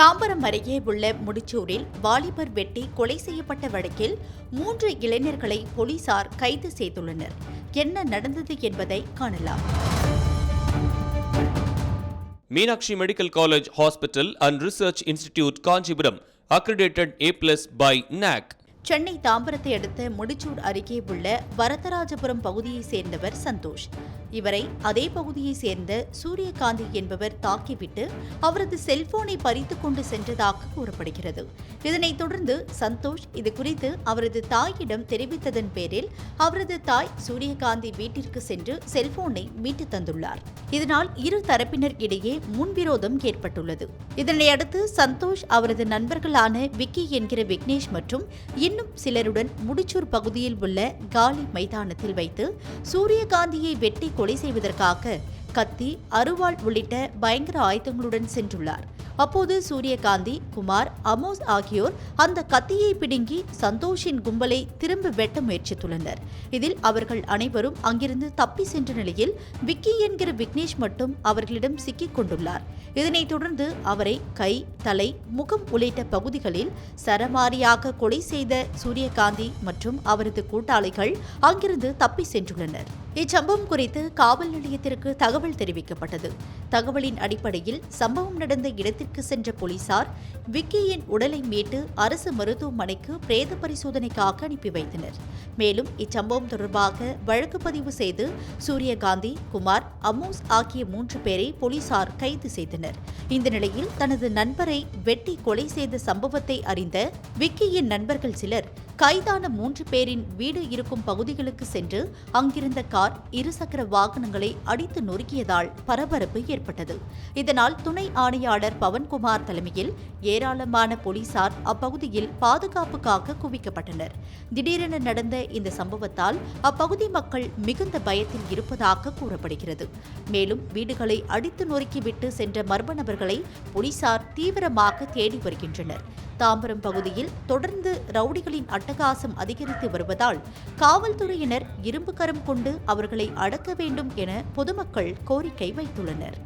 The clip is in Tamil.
தாம்பரம் அருகே உள்ள முடிச்சூரில் வாலிபர் வெட்டி கொலை செய்யப்பட்ட வழக்கில் மூன்று இளைஞர்களை போலீசார் கைது செய்துள்ளனர். என்ன நடந்தது என்பதை காணலாம். Meenakshi Medical College Hospital and Research Institute Kanchipuram accredited A plus by NAC. Chennai தாம்பரத்தை அடுத்த முடிச்சூர் அருகே உள்ள வரதராஜபுரம் பகுதியைச் சேர்ந்தவர் சந்தோஷ். இவரை அதே பகுதியைச் சேர்ந்த சூரியகாந்தி என்பவர் தாக்கிவிட்டு அவரது செல்போனை பறித்து கொண்டு சென்றதாக கூறப்படுகிறது. இதனைத் தொடர்ந்து சந்தோஷ் இது குறித்து அவரது தாயிடம் தெரிவித்ததன் பேரில் அவரது தாய் சூரியகாந்தி வீட்டிற்கு சென்று செல்போனை மீட்டு தந்துள்ளார். இதனால் இரு தரப்பினர் இடையே முன்விரோதம் ஏற்பட்டுள்ளது. இதனையடுத்து சந்தோஷ் அவரது நண்பர்களான விக்கி என்கிற விக்னேஷ் மற்றும் இன்னும் சிலருடன் முடிச்சூர் பகுதியில் உள்ள காலி மைதானத்தில் வைத்து சூரியகாந்தியை வெட்டி கொலை செய்வதற்காக கத்தி அருவாள் உள்ளிட்ட பயங்கர ஆயுதங்களுடன் சென்றுள்ளார். அப்போது சூரியகாந்தி குமார் அமோஸ் ஆகியோர் அந்த கத்தியை பிடுங்கி சந்தோஷின் கும்பலை திரும்ப வெட்ட முயற்சித்துள்ளனர். இதில் அவர்கள் அனைவரும் அங்கிருந்து தப்பி சென்ற நிலையில் விக்கி என்கிற விக்னேஷ் மட்டும் அவர்களிடம் சிக்கிக் கொண்டுள்ளார். இதனைத் தொடர்ந்து அவரை கை தலை முகம் உள்ளிட்ட பகுதிகளில் சரமாரியாக கொலை செய்த சூரியகாந்தி மற்றும் அவரது கூட்டாளிகள் அங்கிருந்து தப்பி சென்றுள்ளனர். இச்சம்பவம் குறித்து காவல் நிலையத்திற்கு தகவல் தெரிவிக்கப்பட்டது. தகவலின் அடிப்படையில் சம்பவம் நடந்த இடத்திற்கு சென்ற போலீசார் விக்கியின் உடலை மீட்டு அரசு மருத்துவமனைக்கு பிரேத பரிசோதனைக்காக அனுப்பி வைத்தனர். மேலும் இச்சம்பவம் தொடர்பாக வழக்கு பதிவு செய்து சூரியகாந்தி குமார் அமோஸ் ஆகிய மூன்று பேரை போலீசார் கைது செய்தனர். இந்த நிலையில் தனது நண்பரை வெட்டி கொலை செய்த சம்பவத்தை அறிந்த விக்கியின் நண்பர்கள் சிலர் கைதான மூன்று பேரின் வீடு இருக்கும் பகுதிகளுக்கு சென்று அங்கிருந்த கார் இருசக்கர வாகனங்களை அடித்து நொறுக்கியதால் பரபரப்பு ஏற்பட்டது. இதனால் துணை ஆணையாளர் பவன்குமார் தலைமையில் ஏராளமான போலீசார் அப்பகுதியில் பாதுகாப்புக்காக குவிக்கப்பட்டனர். திடீரென நடந்த இந்த சம்பவத்தால் அப்பகுதி மக்கள் மிகுந்த பயத்தில் இருப்பதாக கூறப்படுகிறது. மேலும் வீடுகளை அடித்து நொறுக்கிவிட்டு சென்ற மர்ம நபர்களை போலீசார் தீவிரமாக தேடி வருகின்றனர். தாம்பரம் பகுதியில் தொடர்ந்து ரவுடிகளின் அட்டகாசம் அதிகரித்து வருவதால் காவல்துறையினர் இரும்பு கரம் கொண்டு அவர்களை அடக்க வேண்டும் என பொதுமக்கள் கோரிக்கை வைத்துள்ளனர்.